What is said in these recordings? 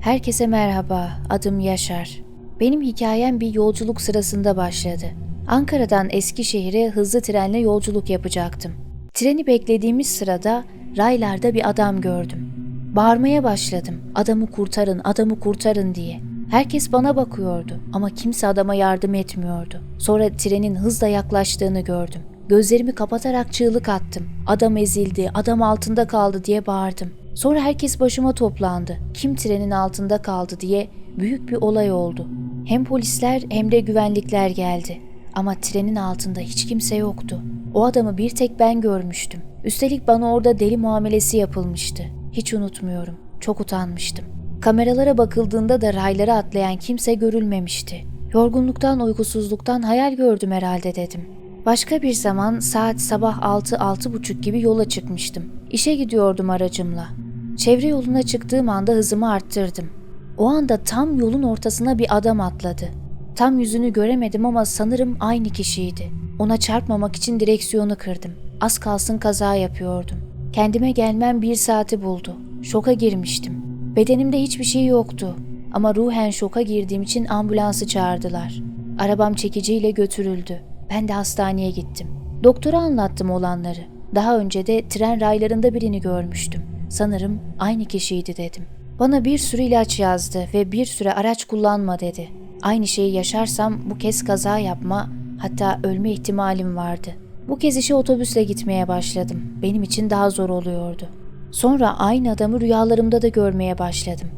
Herkese merhaba, adım Yaşar. Benim hikayem bir yolculuk sırasında başladı. Ankara'dan Eskişehir'e hızlı trenle yolculuk yapacaktım. Treni beklediğimiz sırada raylarda bir adam gördüm. Bağırmaya başladım. Adamı kurtarın, adamı kurtarın diye. Herkes bana bakıyordu ama kimse adama yardım etmiyordu. Sonra trenin hızla yaklaştığını gördüm. Gözlerimi kapatarak çığlık attım. Adam ezildi, adam altında kaldı diye bağırdım. Sonra herkes başıma toplandı. Kim trenin altında kaldı diye büyük bir olay oldu. Hem polisler hem de güvenlikler geldi. Ama trenin altında hiç kimse yoktu. O adamı bir tek ben görmüştüm. Üstelik bana orada deli muamelesi yapılmıştı. Hiç unutmuyorum. Çok utanmıştım. Kameralara bakıldığında da raylara atlayan kimse görülmemişti. Yorgunluktan, uykusuzluktan hayal gördüm herhalde dedim. Başka bir zaman saat sabah 6-6.30 gibi yola çıkmıştım. İşe gidiyordum aracımla. Çevre yoluna çıktığım anda hızımı arttırdım. O anda tam yolun ortasına bir adam atladı. Tam yüzünü göremedim ama sanırım aynı kişiydi. Ona çarpmamak için direksiyonu kırdım. Az kalsın kaza yapıyordum. Kendime gelmem bir saati buldu. Şoka girmiştim. Bedenimde hiçbir şey yoktu. Ama ruhen şoka girdiğim için ambulansı çağırdılar. Arabam çekiciyle götürüldü. Ben de hastaneye gittim. Doktora anlattım olanları. Daha önce de tren raylarında birini görmüştüm. Sanırım aynı kişiydi dedim. Bana bir sürü ilaç yazdı ve bir süre araç kullanma dedi. Aynı şeyi yaşarsam bu kez kaza yapma, hatta ölme ihtimalim vardı. Bu kez işe otobüsle gitmeye başladım. Benim için daha zor oluyordu. Sonra aynı adamı rüyalarımda da görmeye başladım.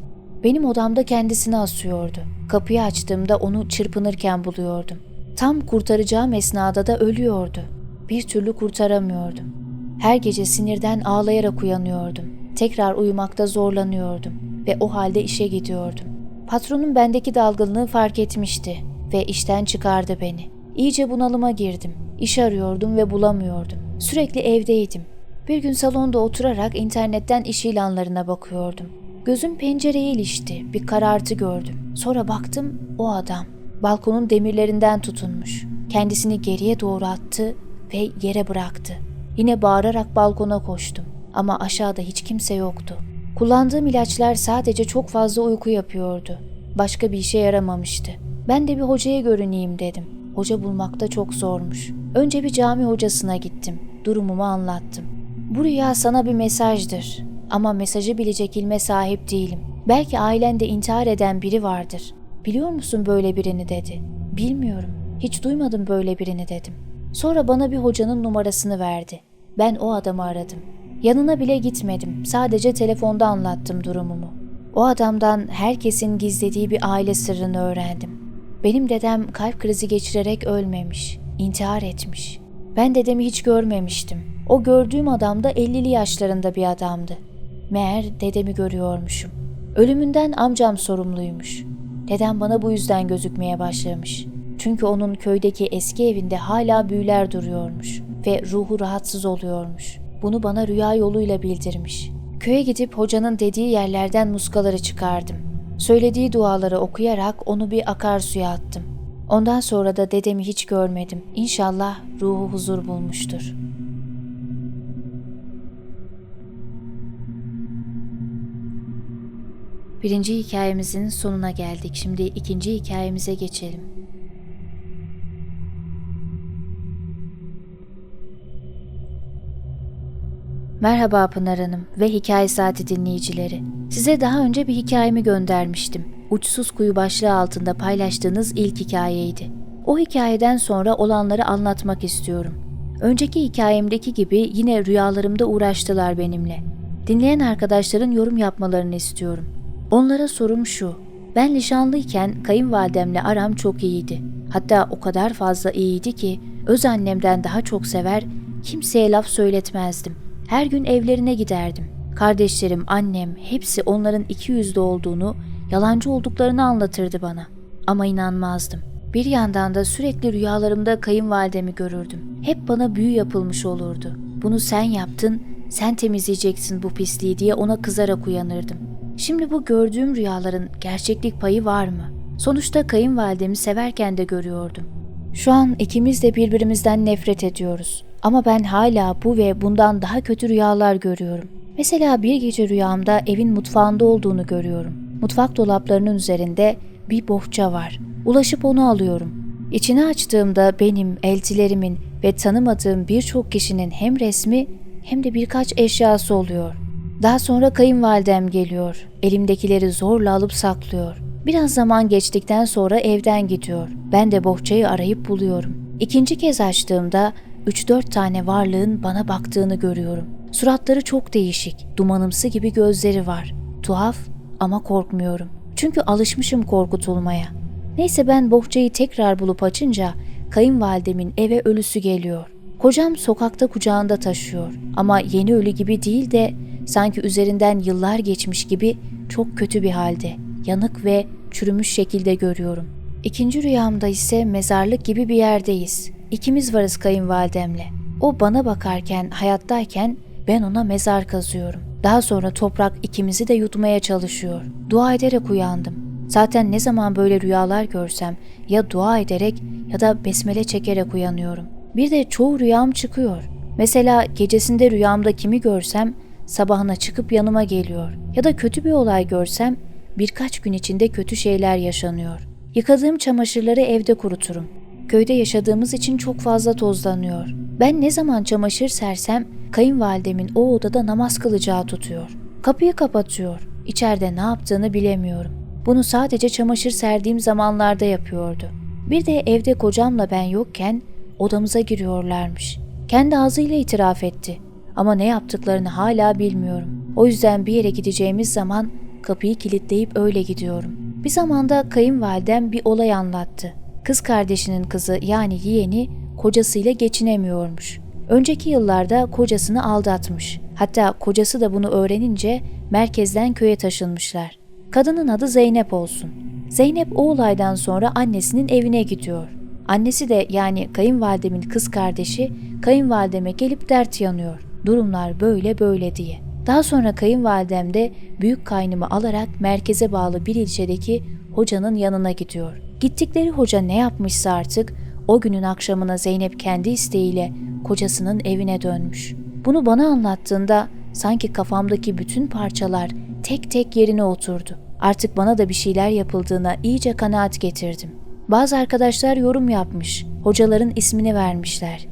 Benim odamda kendisini asıyordu. Kapıyı açtığımda onu çırpınırken buluyordum. Tam kurtaracağım esnada da ölüyordu. Bir türlü kurtaramıyordum. Her gece sinirden ağlayarak uyanıyordum. Tekrar uyumakta zorlanıyordum ve o halde işe gidiyordum. Patronum bendeki dalgınlığı fark etmişti ve işten çıkardı beni. İyice bunalıma girdim. İş arıyordum ve bulamıyordum. Sürekli evdeydim. Bir gün salonda oturarak internetten iş ilanlarına bakıyordum. Gözüm pencereye ilişti. Bir karartı gördüm. Sonra baktım o adam. Balkonun demirlerinden tutunmuş. Kendisini geriye doğru attı ve yere bıraktı. Yine bağırarak balkona koştum ama aşağıda hiç kimse yoktu. Kullandığım ilaçlar sadece çok fazla uyku yapıyordu. Başka bir işe yaramamıştı. Ben de bir hocaya görüneyim dedim. Hoca bulmakta çok zormuş. Önce bir cami hocasına gittim. Durumumu anlattım. Bu rüya sana bir mesajdır. Ama mesajı bilecek ilme sahip değilim. Belki ailende intihar eden biri vardır. Biliyor musun böyle birini dedi. Bilmiyorum. Hiç duymadım böyle birini dedim. Sonra bana bir hocanın numarasını verdi. Ben o adamı aradım. Yanına bile gitmedim. Sadece telefonda anlattım durumumu. O adamdan herkesin gizlediği bir aile sırrını öğrendim. Benim dedem kalp krizi geçirerek ölmemiş, intihar etmiş. Ben dedemi hiç görmemiştim. O gördüğüm adam da 50'li yaşlarında bir adamdı. Meğer dedemi görüyormuşum. Ölümünden amcam sorumluymuş. Dedem bana bu yüzden gözükmeye başlamış. Çünkü onun köydeki eski evinde hala büyüler duruyormuş ve ruhu rahatsız oluyormuş. Bunu bana rüya yoluyla bildirmiş. Köye gidip hocanın dediği yerlerden muskaları çıkardım. Söylediği duaları okuyarak onu bir akarsuya attım. Ondan sonra da dedemi hiç görmedim. İnşallah ruhu huzur bulmuştur. Birinci hikayemizin sonuna geldik. Şimdi ikinci hikayemize geçelim. Merhaba Pınar Hanım ve Hikaye Saati dinleyicileri. Size daha önce bir hikayemi göndermiştim. Uçsuz Kuyu başlığı altında paylaştığınız ilk hikayeydi. O hikayeden sonra olanları anlatmak istiyorum. Önceki hikayemdeki gibi yine rüyalarımda uğraştılar benimle. Dinleyen arkadaşların yorum yapmalarını istiyorum. Onlara sorum şu. Ben nişanlıyken kayınvalidemle aram çok iyiydi. Hatta o kadar fazla iyiydi ki öz annemden daha çok sever, kimseye laf söyletmezdim. Her gün evlerine giderdim. Kardeşlerim, annem hepsi onların iki yüzlü olduğunu, yalancı olduklarını anlatırdı bana. Ama inanmazdım. Bir yandan da sürekli rüyalarımda kayınvalidemi görürdüm. Hep bana büyü yapılmış olurdu. Bunu sen yaptın, sen temizleyeceksin bu pisliği diye ona kızarak uyanırdım. Şimdi bu gördüğüm rüyaların gerçeklik payı var mı? Sonuçta kayınvalidemi severken de görüyordum. Şu an ikimiz de birbirimizden nefret ediyoruz. Ama ben hala bu ve bundan daha kötü rüyalar görüyorum. Mesela bir gece rüyamda evin mutfağında olduğunu görüyorum. Mutfak dolaplarının üzerinde bir bohça var. Ulaşıp onu alıyorum. İçini açtığımda benim, eltilerimin ve tanımadığım birçok kişinin hem resmi hem de birkaç eşyası oluyor. Daha sonra kayınvalidem geliyor. Elimdekileri zorla alıp saklıyor. Biraz zaman geçtikten sonra evden gidiyor. Ben de bohçayı arayıp buluyorum. İkinci kez açtığımda 3-4 tane varlığın bana baktığını görüyorum. Suratları çok değişik, dumanımsı gibi gözleri var. Tuhaf ama korkmuyorum. Çünkü alışmışım korkutulmaya. Neyse ben bohçayı tekrar bulup açınca kayınvalidemin eve ölüsü geliyor. Kocam sokakta kucağında taşıyor ama yeni ölü gibi değil de sanki üzerinden yıllar geçmiş gibi çok kötü bir halde. Yanık ve çürümüş şekilde görüyorum. İkinci rüyamda ise mezarlık gibi bir yerdeyiz. İkimiz varız kayınvalidemle. O bana bakarken, hayattayken ben ona mezar kazıyorum. Daha sonra toprak ikimizi de yutmaya çalışıyor. Dua ederek uyandım. Zaten ne zaman böyle rüyalar görsem ya dua ederek ya da besmele çekerek uyanıyorum. Bir de çoğu rüyam çıkıyor. Mesela gecesinde rüyamda kimi görsem sabahına çıkıp yanıma geliyor. Ya da kötü bir olay görsem birkaç gün içinde kötü şeyler yaşanıyor. Yıkadığım çamaşırları evde kuruturum. Köyde yaşadığımız için çok fazla tozlanıyor. Ben ne zaman çamaşır sersem kayınvalidemin o odada namaz kılacağı tutuyor. Kapıyı kapatıyor. İçeride ne yaptığını bilemiyorum. Bunu sadece çamaşır serdiğim zamanlarda yapıyordu. Bir de evde kocamla ben yokken odamıza giriyorlarmış. Kendi ağzıyla itiraf etti. Ama ne yaptıklarını hala bilmiyorum. O yüzden bir yere gideceğimiz zaman kapıyı kilitleyip öyle gidiyorum. Bir zamanda kayınvalidem bir olay anlattı. Kız kardeşinin kızı yani yeğeni kocasıyla geçinemiyormuş. Önceki yıllarda kocasını aldatmış. Hatta kocası da bunu öğrenince merkezden köye taşınmışlar. Kadının adı Zeynep olsun. Zeynep o olaydan sonra annesinin evine gidiyor. Annesi de yani kayınvalidemin kız kardeşi kayınvalideme gelip dert yanıyor. Durumlar böyle böyle diye. Daha sonra kayınvalidem de büyük kaynımı alarak merkeze bağlı bir ilçedeki hocanın yanına gidiyor. Gittikleri hoca ne yapmışsa artık o günün akşamına Zeynep kendi isteğiyle kocasının evine dönmüş. Bunu bana anlattığında sanki kafamdaki bütün parçalar tek tek yerine oturdu. Artık bana da bir şeyler yapıldığına iyice kanaat getirdim. Bazı arkadaşlar yorum yapmış, hocaların ismini vermişler.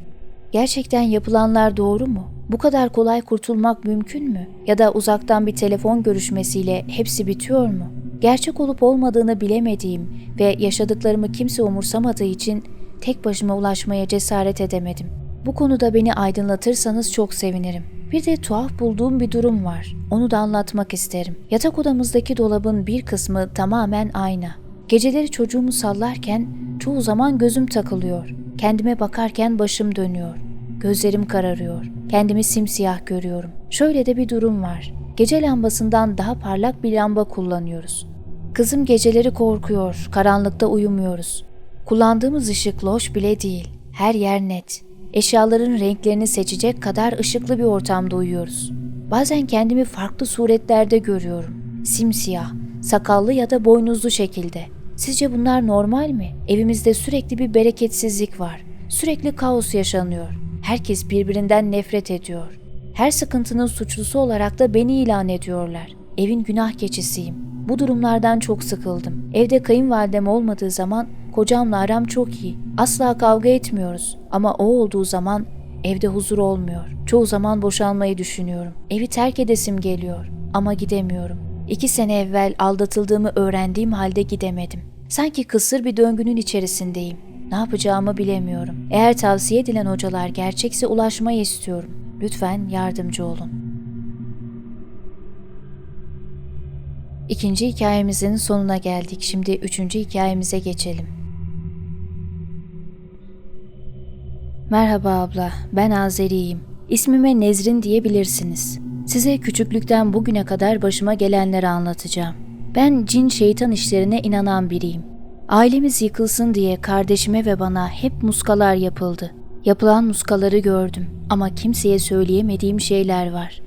Gerçekten yapılanlar doğru mu? Bu kadar kolay kurtulmak mümkün mü? Ya da uzaktan bir telefon görüşmesiyle hepsi bitiyor mu? Gerçek olup olmadığını bilemediğim ve yaşadıklarımı kimse umursamadığı için tek başıma ulaşmaya cesaret edemedim. Bu konuda beni aydınlatırsanız çok sevinirim. Bir de tuhaf bulduğum bir durum var. Onu da anlatmak isterim. Yatak odamızdaki dolabın bir kısmı tamamen ayna. Geceleri çocuğumu sallarken çoğu zaman gözüm takılıyor. Kendime bakarken başım dönüyor. Gözlerim kararıyor. Kendimi simsiyah görüyorum. Şöyle de bir durum var. Gece lambasından daha parlak bir lamba kullanıyoruz. Kızım geceleri korkuyor, karanlıkta uyumuyoruz. Kullandığımız ışık loş bile değil. Her yer net. Eşyaların renklerini seçecek kadar ışıklı bir ortamda uyuyoruz. Bazen kendimi farklı suretlerde görüyorum. Simsiyah, sakallı ya da boynuzlu şekilde. Sizce bunlar normal mi? Evimizde sürekli bir bereketsizlik var. Sürekli kaos yaşanıyor. Herkes birbirinden nefret ediyor. Her sıkıntının suçlusu olarak da beni ilan ediyorlar. Evin günah keçisiyim. Bu durumlardan çok sıkıldım. Evde kayınvalidem olmadığı zaman kocamla aram çok iyi. Asla kavga etmiyoruz. Ama o olduğu zaman evde huzur olmuyor. Çoğu zaman boşanmayı düşünüyorum. Evi terk edesim geliyor. Ama gidemiyorum. İki sene evvel aldatıldığımı öğrendiğim halde gidemedim. Sanki kısır bir döngünün içerisindeyim. Ne yapacağımı bilemiyorum. Eğer tavsiye edilen hocalar gerçekse ulaşmayı istiyorum. Lütfen yardımcı olun. İkinci hikayemizin sonuna geldik. Şimdi üçüncü hikayemize geçelim. Merhaba abla, ben Azeriyim. İsmime Nezrin diyebilirsiniz. Size küçüklükten bugüne kadar başıma gelenleri anlatacağım. Ben cin şeytan işlerine inanan biriyim. Ailemiz yıkılsın diye kardeşime ve bana hep muskalar yapıldı. Yapılan muskaları gördüm ama kimseye söyleyemediğim şeyler var.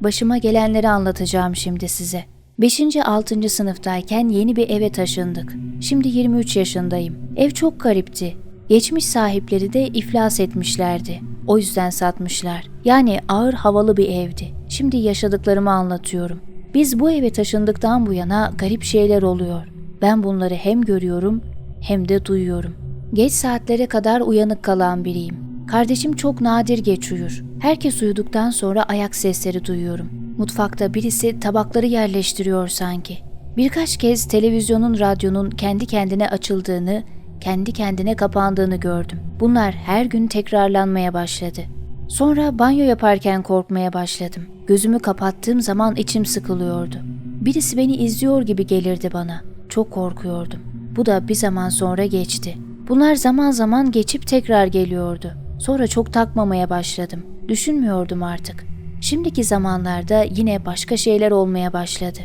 Başıma gelenleri anlatacağım şimdi size. 5. 6. sınıftayken yeni bir eve taşındık. Şimdi 23 yaşındayım. Ev çok garipti. Geçmiş sahipleri de iflas etmişlerdi. O yüzden satmışlar. Yani ağır havalı bir evdi. Şimdi yaşadıklarımı anlatıyorum. Biz bu eve taşındıktan bu yana garip şeyler oluyor. Ben bunları hem görüyorum hem de duyuyorum. Geç saatlere kadar uyanık kalan biriyim. Kardeşim çok nadir geç uyur. Herkes uyuduktan sonra ayak sesleri duyuyorum. Mutfakta birisi tabakları yerleştiriyor sanki. Birkaç kez televizyonun, radyonun kendi kendine açıldığını, kendi kendine kapandığını gördüm. Bunlar her gün tekrarlanmaya başladı. Sonra banyo yaparken korkmaya başladım. Gözümü kapattığım zaman içim sıkılıyordu. Birisi beni izliyor gibi gelirdi bana. Çok korkuyordum. Bu da bir zaman sonra geçti. Bunlar zaman zaman geçip tekrar geliyordu. Sonra çok takmamaya başladım. Düşünmüyordum artık. Şimdiki zamanlarda yine başka şeyler olmaya başladı.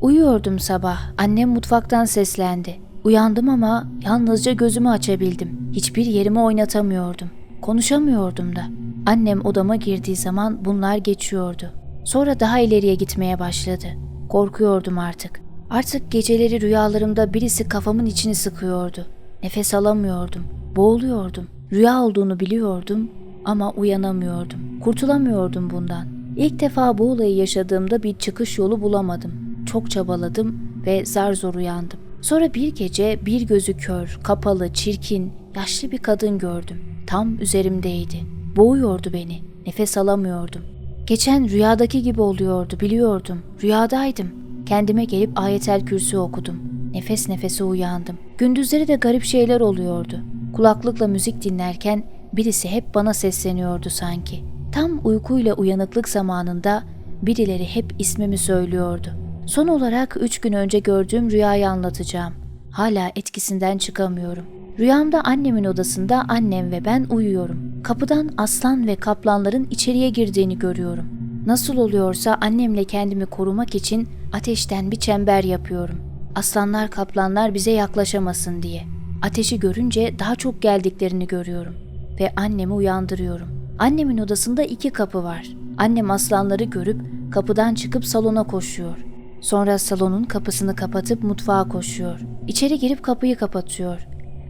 Uyuyordum sabah. Annem mutfaktan seslendi. Uyandım ama yalnızca gözümü açabildim. Hiçbir yerimi oynatamıyordum. Konuşamıyordum da. Annem odama girdiği zaman bunlar geçiyordu. Sonra daha ileriye gitmeye başladı. Korkuyordum artık. Artık geceleri rüyalarımda birisi kafamın içini sıkıyordu. Nefes alamıyordum. Boğuluyordum. Rüya olduğunu biliyordum ama uyanamıyordum. Kurtulamıyordum bundan. İlk defa bu olayı yaşadığımda bir çıkış yolu bulamadım. Çok çabaladım ve zar zor uyandım. Sonra bir gece bir gözü kör, kapalı, çirkin, yaşlı bir kadın gördüm. Tam üzerimdeydi. Boğuyordu beni. Nefes alamıyordum. Geçen rüyadaki gibi oluyordu biliyordum. Rüyadaydım. Kendime gelip ayetel kürsü okudum. Nefes nefese uyandım. Gündüzleri de garip şeyler oluyordu. Kulaklıkla müzik dinlerken birisi hep bana sesleniyordu sanki. Tam uykuyla uyanıklık zamanında birileri hep ismimi söylüyordu. Son olarak üç gün önce gördüğüm rüyayı anlatacağım. Hala etkisinden çıkamıyorum. Rüyamda annemin odasında annem ve ben uyuyorum. Kapıdan aslan ve kaplanların içeriye girdiğini görüyorum. Nasıl oluyorsa annemle kendimi korumak için ateşten bir çember yapıyorum. Aslanlar kaplanlar bize yaklaşamasın diye. Ateşi görünce daha çok geldiklerini görüyorum ve annemi uyandırıyorum. Annemin odasında iki kapı var. Annem aslanları görüp kapıdan çıkıp salona koşuyor. Sonra salonun kapısını kapatıp mutfağa koşuyor. İçeri girip kapıyı kapatıyor.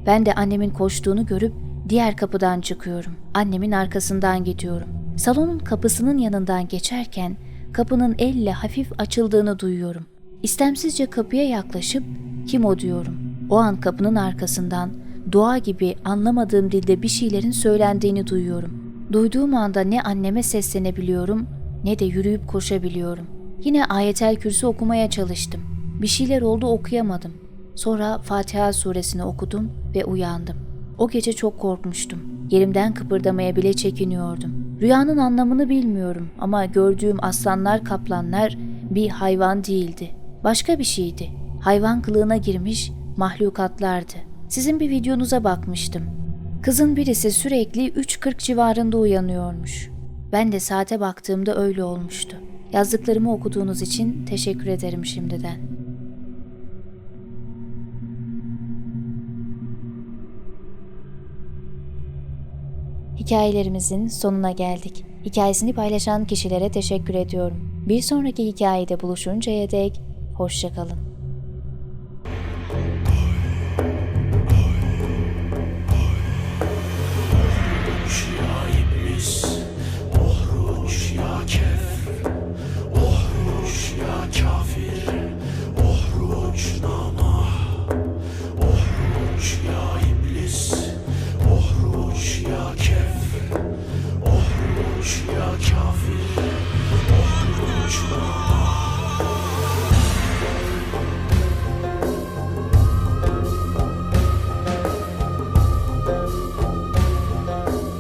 Ben de annemin koştuğunu görüp diğer kapıdan çıkıyorum. Annemin arkasından gidiyorum. Salonun kapısının yanından geçerken kapının elle hafif açıldığını duyuyorum. İstemsizce kapıya yaklaşıp kim o diyorum. O an kapının arkasından dua gibi anlamadığım dilde bir şeylerin söylendiğini duyuyorum. Duyduğum anda ne anneme seslenebiliyorum ne de yürüyüp koşabiliyorum. Yine ayetel kürsü okumaya çalıştım. Bir şeyler oldu okuyamadım. Sonra Fatiha suresini okudum ve uyandım. O gece çok korkmuştum. Yerimden kıpırdamaya bile çekiniyordum. Rüyanın anlamını bilmiyorum ama gördüğüm aslanlar kaplanlar bir hayvan değildi. Başka bir şeydi. Hayvan kılığına girmiş mahlukatlardı. Sizin bir videonuza bakmıştım. Kızın birisi sürekli 3.40 civarında uyanıyormuş. Ben de saate baktığımda öyle olmuştu. Yazdıklarımı okuduğunuz için teşekkür ederim şimdiden. Hikayelerimizin sonuna geldik. Hikayesini paylaşan kişilere teşekkür ediyorum. Bir sonraki hikayede buluşuncaya dek hoşçakalın.